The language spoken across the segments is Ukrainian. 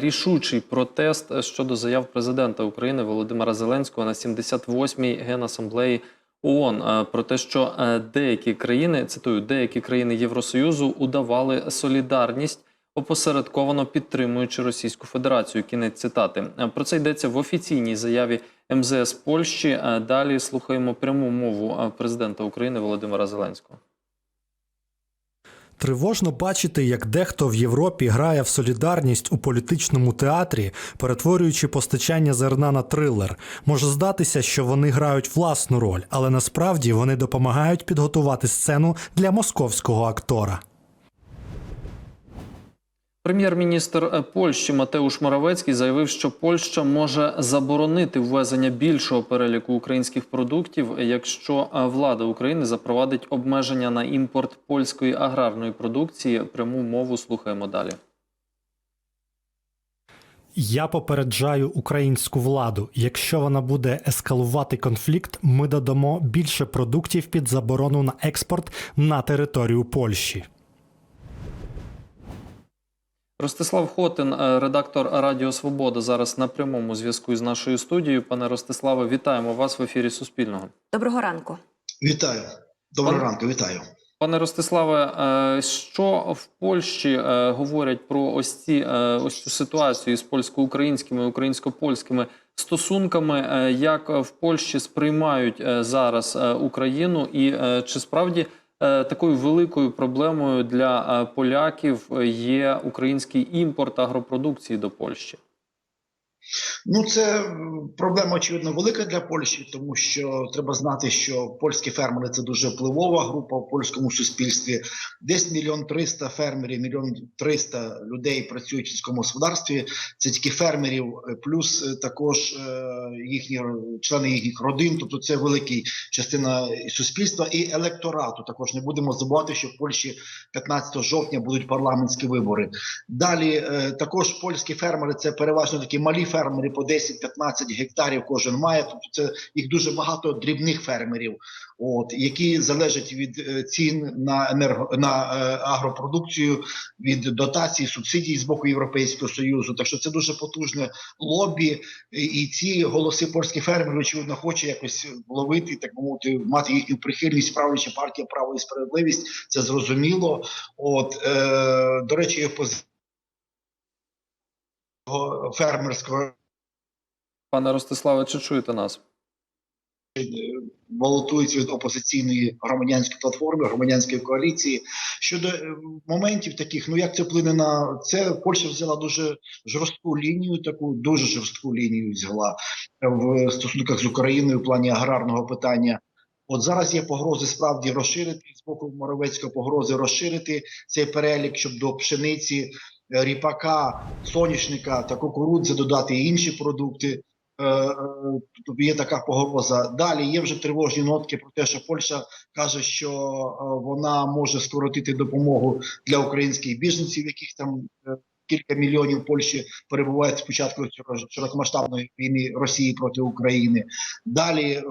рішучий протест щодо заяв президента України Володимира Зеленського на 78-й генасамблеї ООН е, про те, що е, деякі країни цитую, деякі країни Євросоюзу удавали солідарність. Опосередковано підтримуючи Російську Федерацію. Кінець цитати Е, про це йдеться в офіційній заяві МЗС Польщі. Далі слухаємо пряму мову президента України Володимира Зеленського. Тривожно бачити, як дехто в Європі грає в солідарність у політичному театрі, перетворюючи постачання зерна на трилер. Може здатися, що вони грають власну роль, але насправді вони допомагають підготувати сцену для московського актора. Прем'єр-міністр е, Польщі Матеуш Моравецький заявив, що Польща може заборонити ввезення більшого переліку українських продуктів, якщо е, влада України запровадить обмеження на імпорт польської аграрної продукції. Пряму мову слухаємо далі. Я попереджаю українську владу. Якщо вона буде ескалувати конфлікт, ми додамо більше продуктів під заборону на експорт на територію Польщі. Ростислав Хотин, е, редактор Радіо Свобода, зараз на прямому зв'язку з нашою студією. Пане Ростиславе, вітаємо вас в ефірі Суспільного. Доброго ранку. Вітаю. Доброго Пан- ранку, вітаю. Пане Ростиславе, е, що в Польщі е, говорять про ось ці ось цю ситуацію з польсько-українськими українсько-польськими стосунками? Як в Польщі сприймають зараз Україну, і чи справді такою великою проблемою для е, поляків є український імпорт агропродукції до Польщі? Ну, це проблема очевидно велика для Польщі, тому що треба знати, що польські фермери це дуже впливова група в польському суспільстві. Десь мільйон триста фермерів, мільйон триста людей працюють в сільському господарстві. Це тільки фермерів, е, плюс е, також е, їхні члени їхніх родин. Тобто це велика частина суспільства і електорату. Також не будемо забувати, що в Польщі 15 жовтня будуть парламентські вибори. Далі також польські фермери це переважно такі малі фермери по 10-15 гектарів кожен має. Тобто це їх дуже багато дрібних фермерів, от які залежать від е, цін на енерго на е, агропродукцію, від дотацій, субсидій з боку Європейського союзу. Так що це дуже потужне лобі, і ці голоси польських фермерів очевидно хоче якось ловити, так мовити, мати їхню прихильність. Правляча партія право і справедливість. Це зрозуміло. От е, до речі, позиція фермерського Пане Ростиславе, чи чуєте нас? балотуються від опозиційної громадянської платформи, громадянської коаліції. Щодо е, моментів таких, ну як це вплине на це, Польща взяла дуже жорстку лінію, таку дуже жорстку лінію взяла в стосунках з Україною в плані аграрного питання. От зараз є погрози справді розширити з боку Моровецького погрози розширити цей перелік, щоб до пшениці, е, ріпака, соняшника та кукурудзи додати і інші продукти. Е, е, Тобто є така погроза. Далі є вже тривожні нотки про те, що Польща каже, що е, вона може скоротити допомогу для українських біженців, яких там е, кілька мільйонів в Польщі перебувають з початку широ- широкомасштабної війни Росії проти України. Далі е,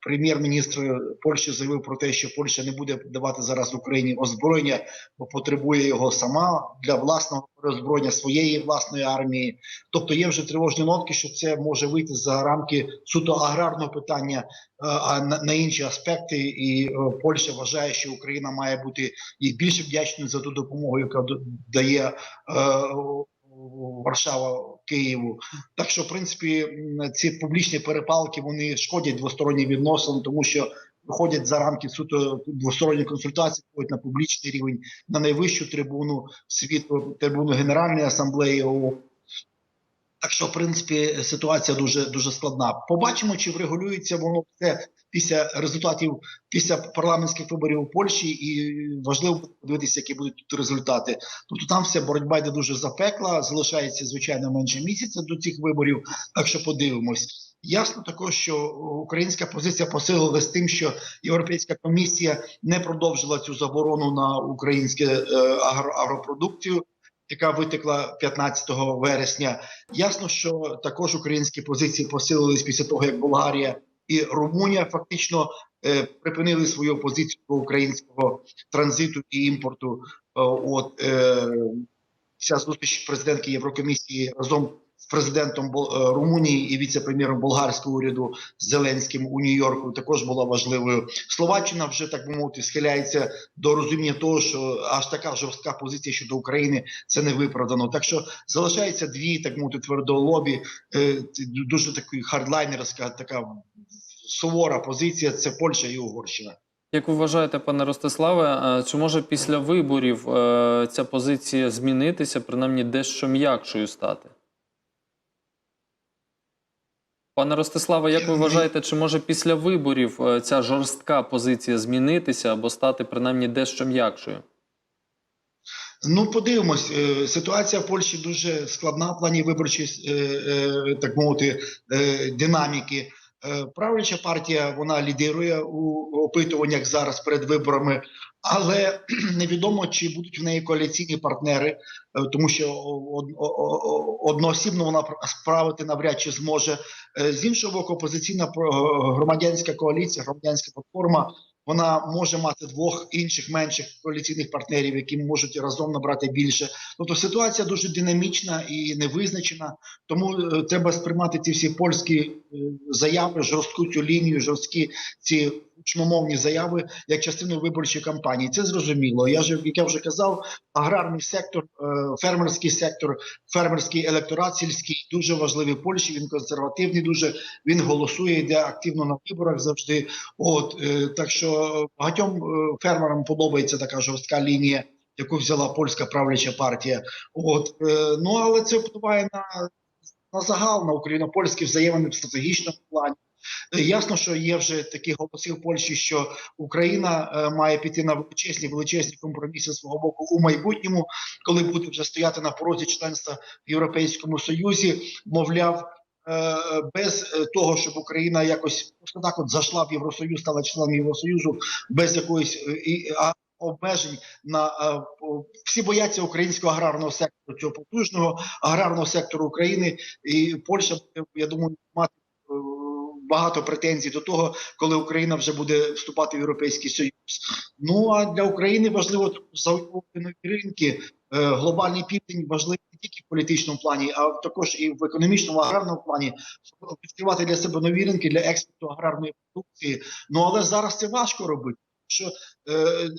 прем'єр-міністр Польщі заявив про те, що Польща не буде давати зараз Україні озброєння, бо потребує його сама для власного озброєння своєї власної армії. Тобто є вже тривожні нотки, що це може вийти за рамки суто аграрного питання, е, а на, інші аспекти. І е, Польща вважає, що Україна має бути і більш вдячною за ту допомогу, яка дає е, Варшава Києву. Так що, в принципі, ці публічні перепалки вони шкодять двостороннім відносинам, тому що виходять за рамки суто двосторонніх консультацій, виходять на публічний рівень, на найвищу трибуну світу, трибуну Генеральної асамблеї ООН. Так що, в принципі, ситуація дуже дуже складна. Побачимо, чи врегулюється воно все після результатів після парламентських виборів у Польщі, і важливо подивитися, які будуть тут результати. Тобто там все боротьба йде дуже запекла. Залишається звичайно менше місяця до цих виборів. Так що подивимось. Ясно також, що українська позиція посилилась тим, що Європейська комісія не продовжила цю заборону на українське е, агропродукцію яка витекла 15 вересня. Ясно, що також українські позиції посилились після того, як Болгарія і Румунія фактично е, припинили свою позицію до українського транзиту і імпорту. Е, от е, ця зустріч президентки Єврокомісії разом з президентом е, Румунії і віце-прем'єром болгарського уряду Зеленським у Нью-Йорку також була важливою. Словаччина вже так би мовити схиляється до розуміння того, що аж така жорстка позиція щодо України це не виправдано. Так що залишається дві так мовити твердолобі, е, дуже такий хардлайнерська, така сувора позиція. Це Польща і Угорщина. Як ви вважаєте, пане Ростиславе, чи може після виборів е, ця позиція змінитися, принаймні дещо м'якшою стати? Пане Ростиславе, як ви вважаєте, чи може після виборів е, ця жорстка позиція змінитися або стати принаймні дещо м'якшою? Ну, подивимось. Е, Ситуація в Польщі дуже складна в плані виборчої, е, так мовити, динаміки. Е, Правляча партія вона лідирує у опитуваннях зараз перед виборами, але невідомо, чи будуть в неї коаліційні партнери, е, тому що одноосібно вона справити навряд чи зможе. Е, З іншого боку, опозиційна громадянська коаліція, громадянська платформа вона може мати двох інших менших коаліційних партнерів, які можуть разом набрати більше. Тобто ситуація дуже динамічна і невизначена. Тому е, треба сприймати ці всі польські е, заяви, жорстку цю лінію, жорсткі ці гучномовні заяви як частину виборчої кампанії. Це зрозуміло. Я ж як я вже казав, аграрний сектор, е, фермерський сектор, фермерський електорат сільський дуже важливий Польщі. Він консервативний. Дуже він голосує, йде активно на виборах завжди. От е, так що багатьом е, фермерам подобається така жорстка лінія, яку взяла польська правляча партія. От ну але це впливає на, на загал на україно-польські взаємини в стратегічному плані. Е, Ясно, що є вже такі голоси в Польщі, що Україна е, має піти на величезні величезні компроміси свого боку у майбутньому, коли буде вже стояти на порозі членства в Європейському Союзі, мовляв. е, Без того, щоб Україна якось просто так от зайшла в Євросоюз, стала членом Євросоюзу без якоїсь обмежень на всі бояться українського аграрного сектору, цього потужного аграрного сектору України, і Польща я думаю, мати багато претензій до того, коли Україна вже буде вступати в Європейський Союз. Ну а для України важливо завоювати нові ринки. Е, Глобальний південь важливий не тільки в політичному плані, а також і в економічному аграрному плані, відкривати для себе нові ринки для експорту аграрної продукції. Ну але зараз це важко робити. Що е, е,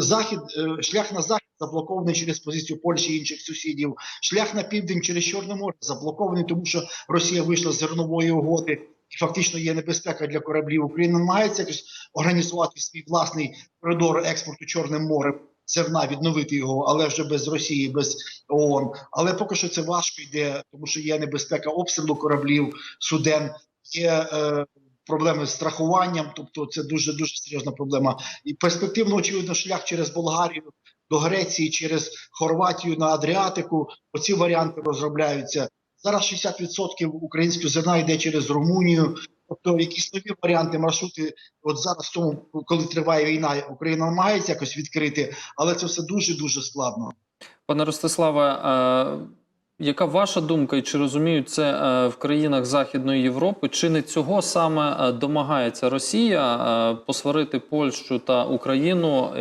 захід, е, шлях на захід заблокований через позицію Польщі і інших сусідів. Шлях на південь через Чорне море заблокований, тому що Росія вийшла з зернової угоди. І фактично є небезпека для кораблів. Україна намагається якось організувати свій власний коридор експорту Чорним морем зерна, відновити його, але вже без Росії, без ООН. Але поки що це важко йде, тому що є небезпека обстрілу кораблів, суден, є е, проблеми з страхуванням. Тобто, це дуже дуже серйозна проблема. І перспективно, очевидно, шлях через Болгарію до Греції, через Хорватію на Адріатику. Оці варіанти розробляються. Зараз 60% українського зерна йде через Румунію. Тобто якісь нові варіанти, маршрути. От зараз, тому, коли триває війна, Україна намагається якось відкрити, але це все дуже дуже складно. Пане Ростиславе, е, яка ваша думка, і чи розуміють це е, в країнах Західної Європи? Чи не цього саме е, домагається Росія посварити Польщу та Україну,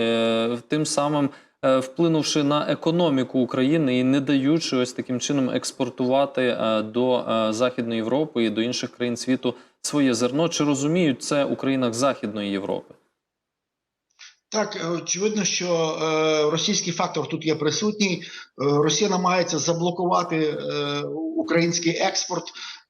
тим самим вплинувши на економіку України і не даючи ось таким чином експортувати е, до е, Західної Європи і до інших країн світу своє зерно? Чи розуміють це у країнах Західної Європи? Так, е, очевидно, що е, російський фактор тут є присутній. Е, Росія намагається заблокувати е, український експорт.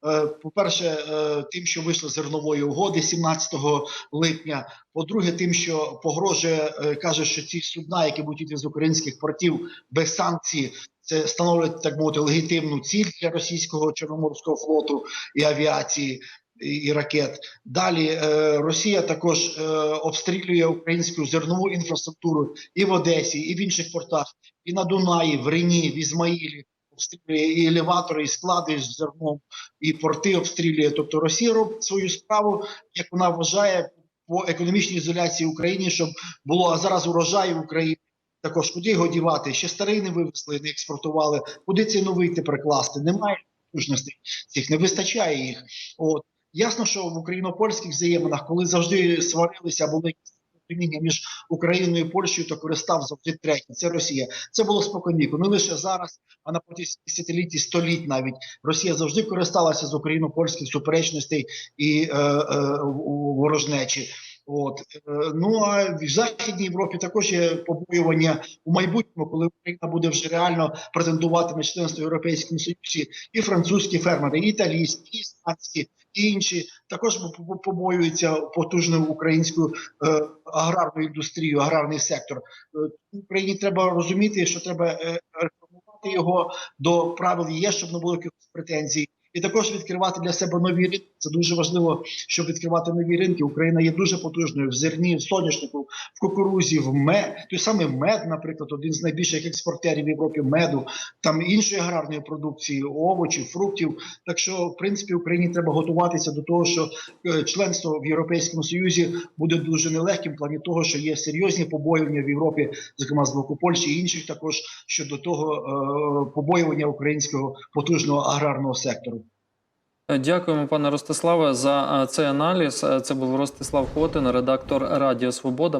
Е, по-перше, е, тим, що вийшли зернової угоди 17 липня. По-друге, тим, що погрожує, е, каже, що ці судна, які будуть йти з українських портів без санкцій, це становить так мовити легітимну ціль для російського чорноморського флоту і авіації. І, ракет далі Росія також обстрілює українську зернову інфраструктуру і в Одесі, і в інших портах, і на Дунаї, в Рені, в Ізмаїлі. Обстрілює і елеватори, і склади з зерном, і порти обстрілює. Тобто Росія робить свою справу, як вона вважає, по економічній ізоляції України, щоб було а зараз урожай в Україні. Також куди його дівати? Ще старий не вивезли, не експортували. Куди цей новий тепер класти? Немає потужностей цих, не вистачає їх. От ясно, що в україно-польських взаєминах, коли завжди сварилися, були розуміння між Україною і Польщею, то користав завжди третій. Це Росія. Це було споконвіку. Не лише зараз, а на протязі десятиліть, століть навіть Росія завжди користалася з україно-польських суперечностей і е, е, ворожнечі. От е, ну а в Західній Європі також є побоювання у майбутньому, коли Україна буде вже реально претендувати на членство в Європейському Союзі, і французькі фермери, і італійські, і іспанські, і інші також по- по- побоюються потужну українську е, аграрну індустрію, аграрний сектор. Е, Україні треба розуміти, що треба е, реформувати його до правил ЄС, щоб не було якихось претензій. І також відкривати для себе нові ринки. Це дуже важливо, щоб відкривати нові ринки. Україна є дуже потужною в зерні, в соняшнику, в кукурузі, в мед. Той самий мед, наприклад, один з найбільших експортерів в Європі меду, там іншої аграрної продукції, овочів, фруктів. Так що, в принципі, Україні треба готуватися до того, що е, членство в Європейському Союзі буде дуже нелегким в плані того, що є серйозні побоювання в Європі, зокрема з боку Польщі і інших, також щодо того е, побоювання українського потужного аграрного сектору. Е, Дякуємо, пане Ростиславе, за е, цей аналіз. Е, Це був Ростислав Хотин, редактор Радіо Свобода.